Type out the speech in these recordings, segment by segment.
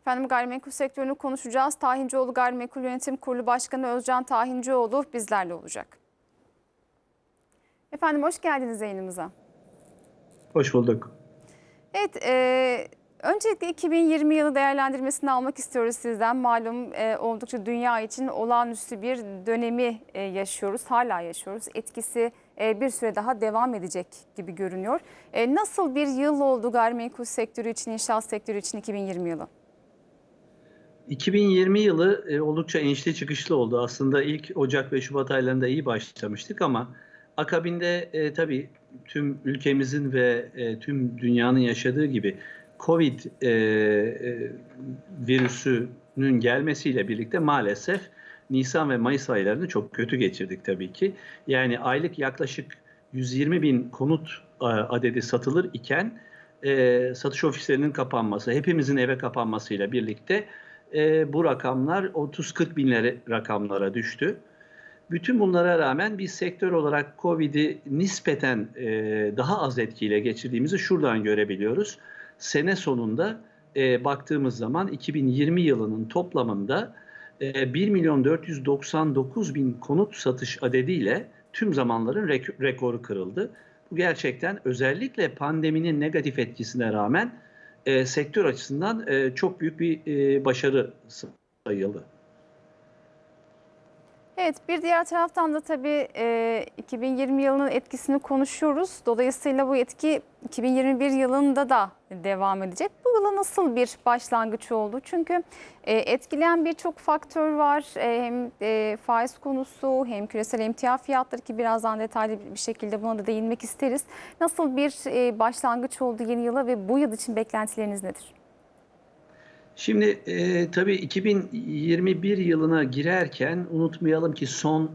Efendim gayrimenkul sektörünü konuşacağız. Tahincioğlu Gayrimenkul Yönetim Kurulu Başkanı Özcan Tahincioğlu bizlerle olacak. Efendim hoş geldiniz yayınımıza. Hoş bulduk. Evet, e, öncelikle 2020 yılı değerlendirmesini almak istiyoruz sizden. Malum e, oldukça dünya için olağanüstü bir dönemi e, yaşıyoruz, hala yaşıyoruz. Etkisi e, bir süre daha devam edecek gibi görünüyor. E, nasıl bir yıl oldu gayrimenkul sektörü için, inşaat sektörü için 2020 yılı? 2020 yılı e, oldukça inişli çıkışlı oldu. Aslında ilk Ocak ve Şubat aylarında iyi başlamıştık ama akabinde e, tabii tüm ülkemizin ve e, tüm dünyanın yaşadığı gibi Covid e, e, virüsünün gelmesiyle birlikte maalesef Nisan ve Mayıs aylarını çok kötü geçirdik tabii ki. Yani aylık yaklaşık 120 bin konut e, adedi satılır iken e, satış ofislerinin kapanması, hepimizin eve kapanmasıyla birlikte e, bu rakamlar 30-40 binlere rakamlara düştü. Bütün bunlara rağmen biz sektör olarak Covid'i nispeten e, daha az etkiyle geçirdiğimizi şuradan görebiliyoruz. Sene sonunda e, baktığımız zaman 2020 yılının toplamında e, 1 milyon 499 bin konut satış adediyle tüm zamanların rek- rekoru kırıldı. Bu gerçekten özellikle pandeminin negatif etkisine rağmen e, sektör açısından e, çok büyük bir e, başarı sayıldı. Evet bir diğer taraftan da tabii e, 2020 yılının etkisini konuşuyoruz. Dolayısıyla bu etki 2021 yılında da devam edecek. Bu yıla nasıl bir başlangıç oldu? Çünkü e, etkileyen birçok faktör var. E, hem e, faiz konusu hem küresel emtia fiyatları ki birazdan detaylı bir şekilde buna da değinmek isteriz. Nasıl bir e, başlangıç oldu yeni yıla ve bu yıl için beklentileriniz nedir? Şimdi e, tabii 2021 yılına girerken unutmayalım ki son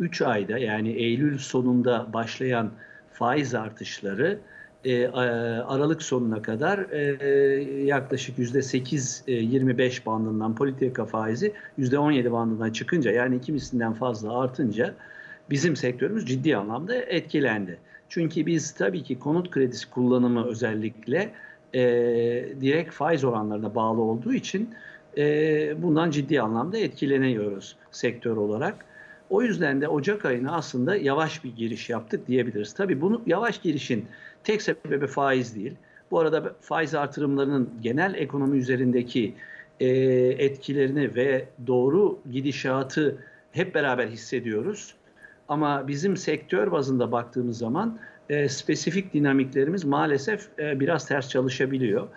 3 ayda yani Eylül sonunda başlayan faiz artışları e, Aralık sonuna kadar e, yaklaşık %8-25 bandından politika faizi %17 bandından çıkınca yani iki mislinden fazla artınca bizim sektörümüz ciddi anlamda etkilendi. Çünkü biz tabii ki konut kredisi kullanımı özellikle e, direkt faiz oranlarına bağlı olduğu için e, bundan ciddi anlamda etkileniyoruz sektör olarak. O yüzden de Ocak ayına aslında yavaş bir giriş yaptık diyebiliriz. Tabii bunu yavaş girişin tek sebebi faiz değil. Bu arada faiz artırımlarının genel ekonomi üzerindeki e, etkilerini ve doğru gidişatı hep beraber hissediyoruz. Ama bizim sektör bazında baktığımız zaman e, spesifik dinamiklerimiz maalesef e, biraz ters çalışabiliyor.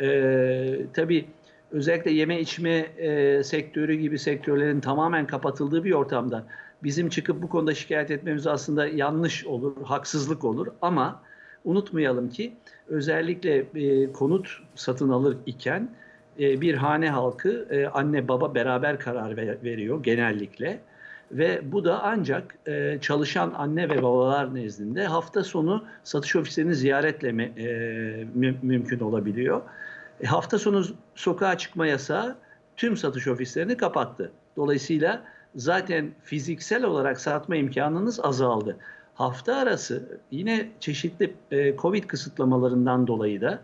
E, tabii özellikle yeme içme e, sektörü gibi sektörlerin tamamen kapatıldığı bir ortamda bizim çıkıp bu konuda şikayet etmemiz aslında yanlış olur, haksızlık olur ama unutmayalım ki özellikle e, konut satın alır iken e, bir hane halkı e, anne baba beraber karar ver, veriyor genellikle ve bu da ancak e, çalışan anne ve babalar nezdinde hafta sonu satış ofislerini ziyaretle mi, e, mü, mümkün olabiliyor. E, hafta sonu sokağa çıkma yasağı tüm satış ofislerini kapattı. Dolayısıyla zaten fiziksel olarak satma imkanınız azaldı. Hafta arası yine çeşitli e, Covid kısıtlamalarından dolayı da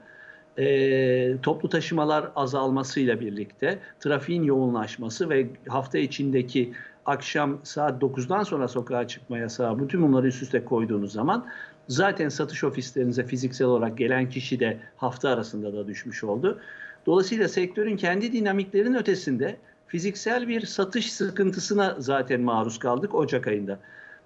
e, toplu taşımalar azalmasıyla birlikte trafiğin yoğunlaşması ve hafta içindeki akşam saat 9'dan sonra sokağa çıkma yasağı bütün bunları üst üste koyduğunuz zaman zaten satış ofislerinize fiziksel olarak gelen kişi de hafta arasında da düşmüş oldu. Dolayısıyla sektörün kendi dinamiklerin ötesinde fiziksel bir satış sıkıntısına zaten maruz kaldık Ocak ayında.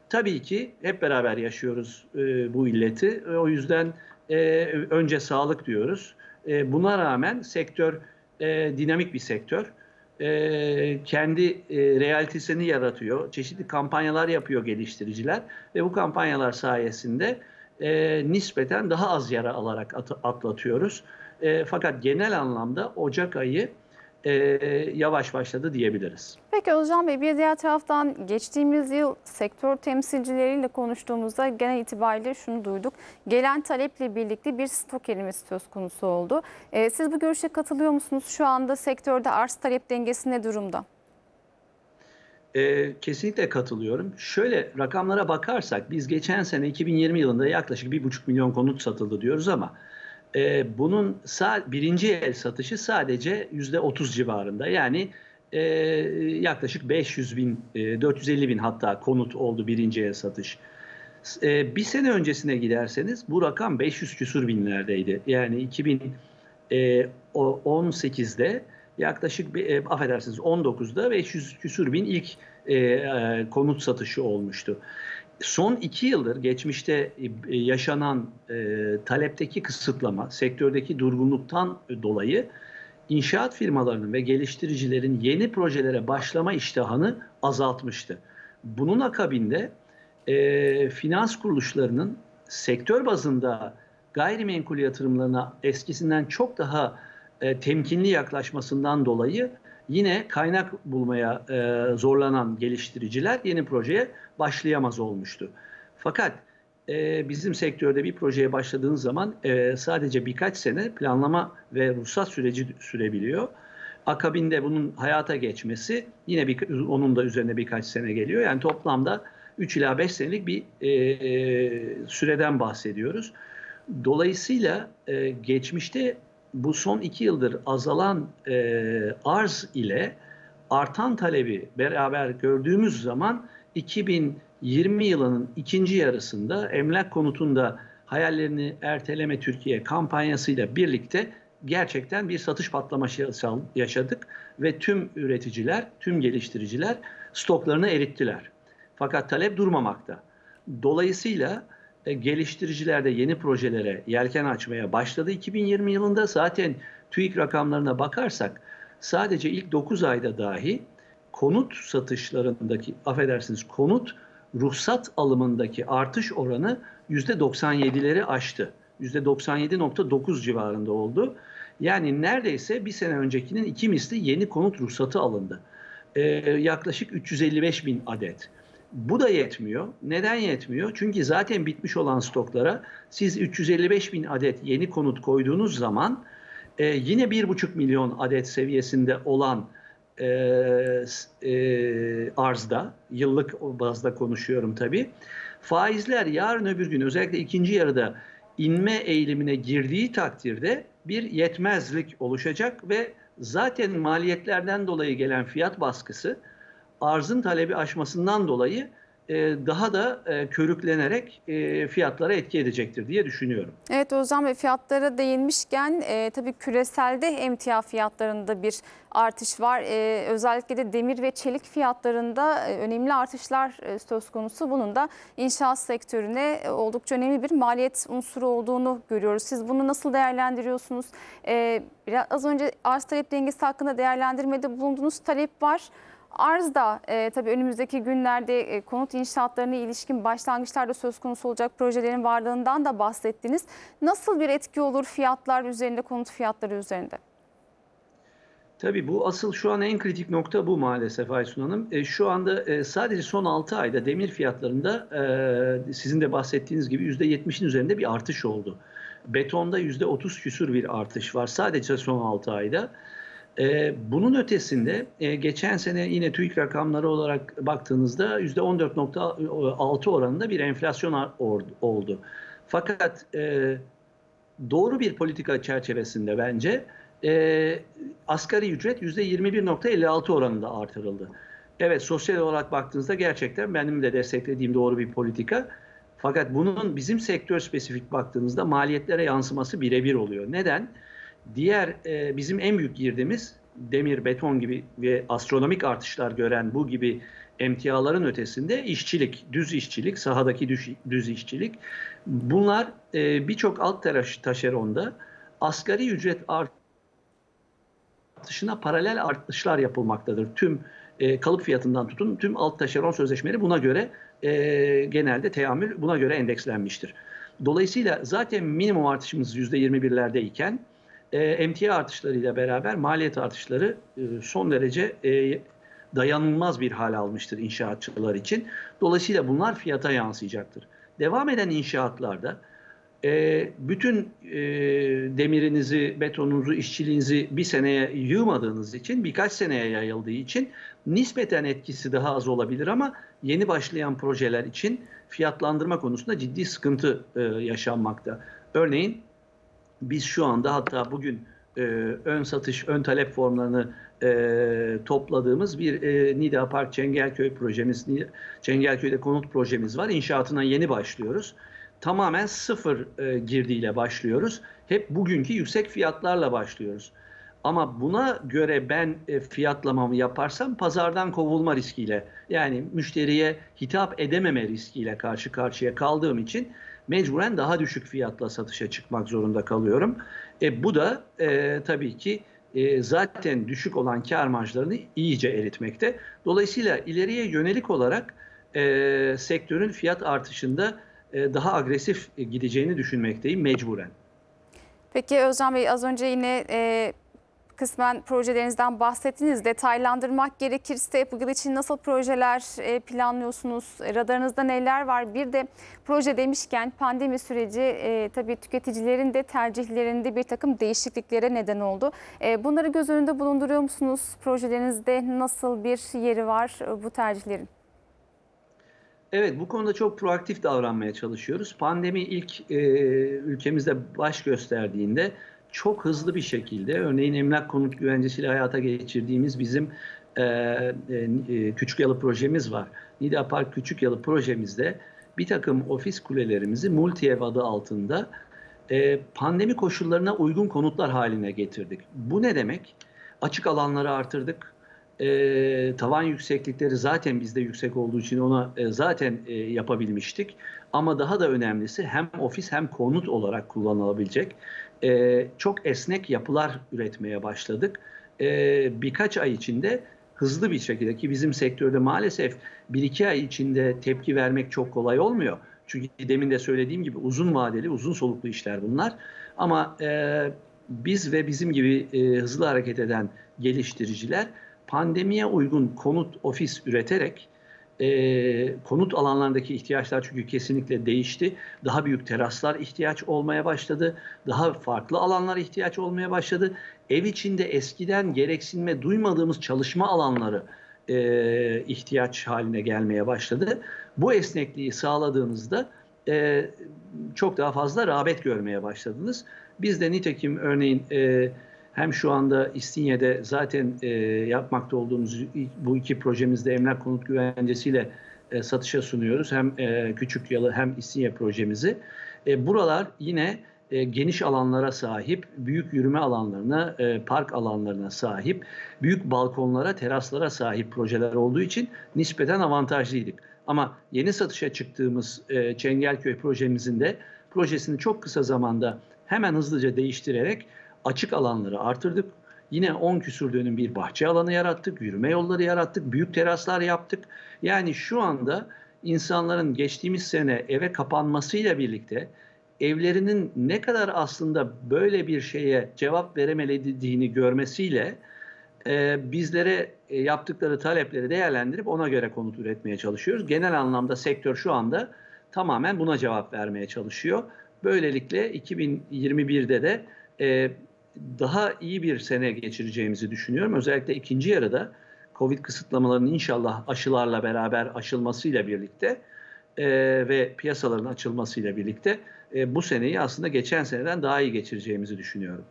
Tabii ki hep beraber yaşıyoruz e, bu illeti. E, o yüzden e, önce sağlık diyoruz. E, buna rağmen sektör e, dinamik bir sektör. E, kendi e, realitesini yaratıyor. Çeşitli kampanyalar yapıyor geliştiriciler ve bu kampanyalar sayesinde e, nispeten daha az yara alarak at, atlatıyoruz. E, fakat genel anlamda Ocak ayı e, yavaş başladı diyebiliriz. Peki Özcan Bey bir diğer taraftan geçtiğimiz yıl sektör temsilcileriyle konuştuğumuzda genel itibariyle şunu duyduk. Gelen taleple birlikte bir stok kelimesi söz konusu oldu. Ee, siz bu görüşe katılıyor musunuz? Şu anda sektörde arz talep dengesi ne durumda? E, kesinlikle katılıyorum. Şöyle rakamlara bakarsak biz geçen sene 2020 yılında yaklaşık 1,5 milyon konut satıldı diyoruz ama E, bunun birinci el satışı sadece yüzde 30 civarında. Yani e, yaklaşık 500 bin, e, 450 bin hatta konut oldu birinci el satış. E, bir sene öncesine giderseniz bu rakam 500 küsur binlerdeydi. Yani 2018'de yaklaşık bir, e, affedersiniz 19'da 500 küsur bin ilk e, e, konut satışı olmuştu. Son iki yıldır geçmişte e, yaşanan e, talepteki kısıtlama, sektördeki durgunluktan dolayı inşaat firmalarının ve geliştiricilerin yeni projelere başlama iştahını azaltmıştı. Bunun akabinde e, finans kuruluşlarının sektör bazında gayrimenkul yatırımlarına eskisinden çok daha e, temkinli yaklaşmasından dolayı yine kaynak bulmaya e, zorlanan geliştiriciler yeni projeye başlayamaz olmuştu. Fakat e, bizim sektörde bir projeye başladığınız zaman e, sadece birkaç sene planlama ve ruhsat süreci sürebiliyor. Akabinde bunun hayata geçmesi yine bir, onun da üzerine birkaç sene geliyor. Yani toplamda 3 ila 5 senelik bir e, e, süreden bahsediyoruz. Dolayısıyla e, geçmişte bu son iki yıldır azalan e, arz ile artan talebi beraber gördüğümüz zaman 2020 yılının ikinci yarısında emlak konutunda hayallerini erteleme Türkiye kampanyasıyla birlikte gerçekten bir satış patlaması yaşadık ve tüm üreticiler, tüm geliştiriciler stoklarını erittiler. Fakat talep durmamakta. Dolayısıyla geliştiriciler de yeni projelere yelken açmaya başladı. 2020 yılında zaten TÜİK rakamlarına bakarsak sadece ilk 9 ayda dahi konut satışlarındaki affedersiniz konut ruhsat alımındaki artış oranı %97'leri aştı. %97.9 civarında oldu. Yani neredeyse bir sene öncekinin iki misli yeni konut ruhsatı alındı. Ee, yaklaşık 355 bin adet. Bu da yetmiyor. Neden yetmiyor? Çünkü zaten bitmiş olan stoklara siz 355 bin adet yeni konut koyduğunuz zaman e, yine 1,5 milyon adet seviyesinde olan e, e, arzda, yıllık bazda konuşuyorum tabii. Faizler yarın öbür gün özellikle ikinci yarıda inme eğilimine girdiği takdirde bir yetmezlik oluşacak ve zaten maliyetlerden dolayı gelen fiyat baskısı arzın talebi aşmasından dolayı e, daha da e, körüklenerek e, fiyatlara etki edecektir diye düşünüyorum. Evet Özlem Bey fiyatlara değinmişken e, tabii küreselde emtia fiyatlarında bir artış var. E, özellikle de demir ve çelik fiyatlarında önemli artışlar söz konusu. Bunun da inşaat sektörüne oldukça önemli bir maliyet unsuru olduğunu görüyoruz. Siz bunu nasıl değerlendiriyorsunuz? E, biraz az önce arz talep dengesi hakkında değerlendirmede bulunduğunuz talep var. Arz da e, tabii önümüzdeki günlerde e, konut inşaatlarına ilişkin başlangıçlarda söz konusu olacak projelerin varlığından da bahsettiniz. Nasıl bir etki olur fiyatlar üzerinde, konut fiyatları üzerinde? Tabii bu asıl şu an en kritik nokta bu maalesef Aysun Hanım. E, şu anda e, sadece son 6 ayda demir fiyatlarında e, sizin de bahsettiğiniz gibi %70'in üzerinde bir artış oldu. Betonda %30 küsür bir artış var sadece son 6 ayda. Ee, bunun ötesinde e, geçen sene yine TÜİK rakamları olarak baktığınızda %14.6 oranında bir enflasyon oldu. Fakat e, doğru bir politika çerçevesinde bence e, asgari ücret %21.56 oranında artırıldı. Evet sosyal olarak baktığınızda gerçekten benim de desteklediğim doğru bir politika. Fakat bunun bizim sektör spesifik baktığımızda maliyetlere yansıması birebir oluyor. Neden? Diğer e, bizim en büyük girdimiz demir, beton gibi ve astronomik artışlar gören bu gibi emtiaların ötesinde işçilik, düz işçilik, sahadaki düz, düz işçilik. Bunlar e, birçok alt taş, taşeronda asgari ücret artışına paralel artışlar yapılmaktadır. Tüm e, kalıp fiyatından tutun tüm alt taşeron sözleşmeleri buna göre e, genelde teamül buna göre endekslenmiştir. Dolayısıyla zaten minimum artışımız %21'lerde iken e, emtia artışlarıyla beraber maliyet artışları e, son derece e, dayanılmaz bir hal almıştır inşaatçılar için. Dolayısıyla bunlar fiyata yansıyacaktır. Devam eden inşaatlarda e, bütün demirinizi, betonunuzu, işçiliğinizi bir seneye yığmadığınız için, birkaç seneye yayıldığı için nispeten etkisi daha az olabilir ama yeni başlayan projeler için fiyatlandırma konusunda ciddi sıkıntı yaşanmakta. Örneğin biz şu anda hatta bugün e, ön satış, ön talep formlarını e, topladığımız bir e, Nida Park Çengelköy projemiz, Çengelköy'de konut projemiz var. İnşaatına yeni başlıyoruz. Tamamen sıfır e, girdiyle başlıyoruz. Hep bugünkü yüksek fiyatlarla başlıyoruz. Ama buna göre ben e, fiyatlamamı yaparsam pazardan kovulma riskiyle yani müşteriye hitap edememe riskiyle karşı karşıya kaldığım için mecburen daha düşük fiyatla satışa çıkmak zorunda kalıyorum. E, bu da e, tabii ki e, zaten düşük olan kar marjlarını iyice eritmekte. Dolayısıyla ileriye yönelik olarak e, sektörün fiyat artışında e, daha agresif gideceğini düşünmekteyim mecburen. Peki Özcan Bey az önce yine e, kısmen projelerinizden bahsettiniz. Detaylandırmak gerekirse bu yıl için nasıl projeler e, planlıyorsunuz? Radarınızda neler var? Bir de proje demişken pandemi süreci e, tabii tüketicilerin de tercihlerinde bir takım değişikliklere neden oldu. E, bunları göz önünde bulunduruyor musunuz? Projelerinizde nasıl bir yeri var e, bu tercihlerin? Evet, bu konuda çok proaktif davranmaya çalışıyoruz. Pandemi ilk e, ülkemizde baş gösterdiğinde çok hızlı bir şekilde, örneğin emlak konut güvencesiyle hayata geçirdiğimiz bizim e, e, Küçük Yalı projemiz var. Nida Park Küçük Yalı projemizde bir takım ofis kulelerimizi multi ev adı altında e, pandemi koşullarına uygun konutlar haline getirdik. Bu ne demek? Açık alanları artırdık. E, tavan yükseklikleri zaten bizde yüksek olduğu için ona e, zaten e, yapabilmiştik. Ama daha da önemlisi hem ofis hem konut olarak kullanılabilecek e, çok esnek yapılar üretmeye başladık. E, birkaç ay içinde hızlı bir şekilde ki bizim sektörde maalesef bir iki ay içinde tepki vermek çok kolay olmuyor. Çünkü demin de söylediğim gibi uzun vadeli, uzun soluklu işler bunlar. Ama e, biz ve bizim gibi e, hızlı hareket eden geliştiriciler pandemiye uygun konut ofis üreterek e, konut alanlarındaki ihtiyaçlar çünkü kesinlikle değişti. Daha büyük teraslar ihtiyaç olmaya başladı. Daha farklı alanlar ihtiyaç olmaya başladı. Ev içinde eskiden gereksinme duymadığımız çalışma alanları e, ihtiyaç haline gelmeye başladı. Bu esnekliği sağladığınızda e, çok daha fazla rağbet görmeye başladınız. Biz de nitekim örneğin e, hem şu anda İstinye'de zaten e, yapmakta olduğumuz bu iki projemizde emlak konut güvencesiyle e, satışa sunuyoruz. Hem e, Küçük Yalı hem İstinye projemizi. E, buralar yine e, geniş alanlara sahip, büyük yürüme alanlarına, e, park alanlarına sahip, büyük balkonlara, teraslara sahip projeler olduğu için nispeten avantajlıydık. Ama yeni satışa çıktığımız e, Çengelköy projemizin de projesini çok kısa zamanda hemen hızlıca değiştirerek açık alanları artırdık. Yine 10 küsur dönüm bir bahçe alanı yarattık, yürüme yolları yarattık, büyük teraslar yaptık. Yani şu anda insanların geçtiğimiz sene eve kapanmasıyla birlikte evlerinin ne kadar aslında böyle bir şeye cevap veremediğini görmesiyle e, bizlere e, yaptıkları talepleri değerlendirip ona göre konut üretmeye çalışıyoruz. Genel anlamda sektör şu anda tamamen buna cevap vermeye çalışıyor. Böylelikle 2021'de de e, daha iyi bir sene geçireceğimizi düşünüyorum. Özellikle ikinci yarıda Covid kısıtlamalarının inşallah aşılarla beraber aşılmasıyla birlikte e, ve piyasaların açılmasıyla birlikte e, bu seneyi aslında geçen seneden daha iyi geçireceğimizi düşünüyorum.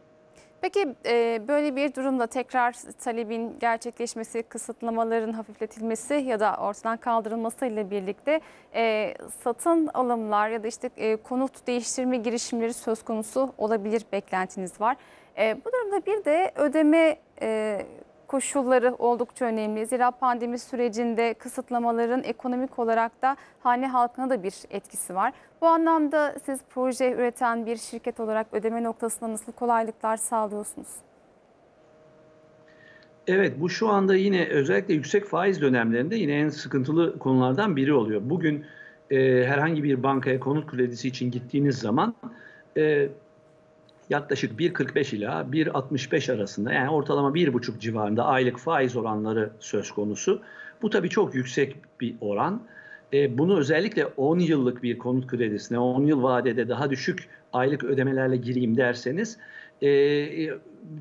Peki e, böyle bir durumda tekrar talebin gerçekleşmesi, kısıtlamaların hafifletilmesi ya da ortadan kaldırılması ile birlikte e, satın alımlar ya da işte e, konut değiştirme girişimleri söz konusu olabilir beklentiniz var. E, bu durumda bir de ödeme e, koşulları oldukça önemli. Zira pandemi sürecinde kısıtlamaların ekonomik olarak da hane halkına da bir etkisi var. Bu anlamda siz proje üreten bir şirket olarak ödeme noktasında nasıl kolaylıklar sağlıyorsunuz? Evet bu şu anda yine özellikle yüksek faiz dönemlerinde yine en sıkıntılı konulardan biri oluyor. Bugün e, herhangi bir bankaya konut kredisi için gittiğiniz zaman e, yaklaşık 1.45 ila 1.65 arasında yani ortalama 1.5 civarında aylık faiz oranları söz konusu. Bu tabii çok yüksek bir oran. E, bunu özellikle 10 yıllık bir konut kredisine, 10 yıl vadede daha düşük aylık ödemelerle gireyim derseniz e,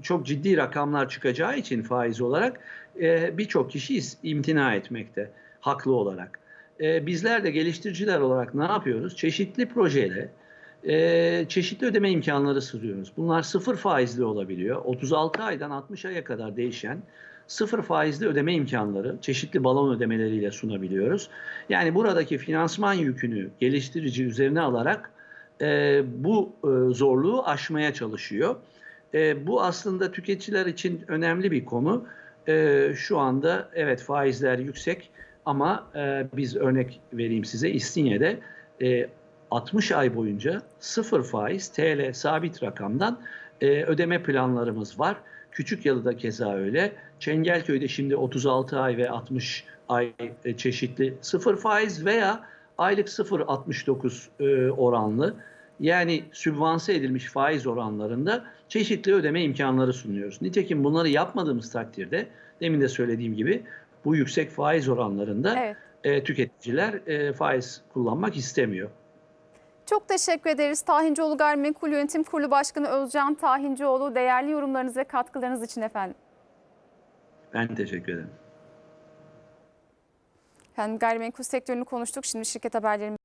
çok ciddi rakamlar çıkacağı için faiz olarak e, birçok kişi imtina etmekte haklı olarak. E, bizler de geliştiriciler olarak ne yapıyoruz? Çeşitli projeyle e, çeşitli ödeme imkanları sunuyoruz. Bunlar sıfır faizli olabiliyor. 36 aydan 60 aya kadar değişen sıfır faizli ödeme imkanları çeşitli balon ödemeleriyle sunabiliyoruz. Yani buradaki finansman yükünü geliştirici üzerine alarak e, bu e, zorluğu aşmaya çalışıyor. E, bu aslında tüketiciler için önemli bir konu. E, şu anda evet faizler yüksek ama e, biz örnek vereyim size İstinye'de e, 60 ay boyunca sıfır faiz TL sabit rakamdan e, ödeme planlarımız var. Küçük Yalı'da keza öyle. Çengelköy'de şimdi 36 ay ve 60 ay e, çeşitli sıfır faiz veya aylık 0.69 e, oranlı yani sübvanse edilmiş faiz oranlarında çeşitli ödeme imkanları sunuyoruz. Nitekim bunları yapmadığımız takdirde demin de söylediğim gibi bu yüksek faiz oranlarında Evet. e, tüketiciler e, faiz kullanmak istemiyor. Çok teşekkür ederiz. Tahincioğlu Gayrimenkul Yönetim Kurulu Başkanı Özcan Tahincioğlu değerli yorumlarınız ve katkılarınız için efendim. Ben teşekkür ederim. Efendim gayrimenkul sektörünü konuştuk. Şimdi şirket haberlerimiz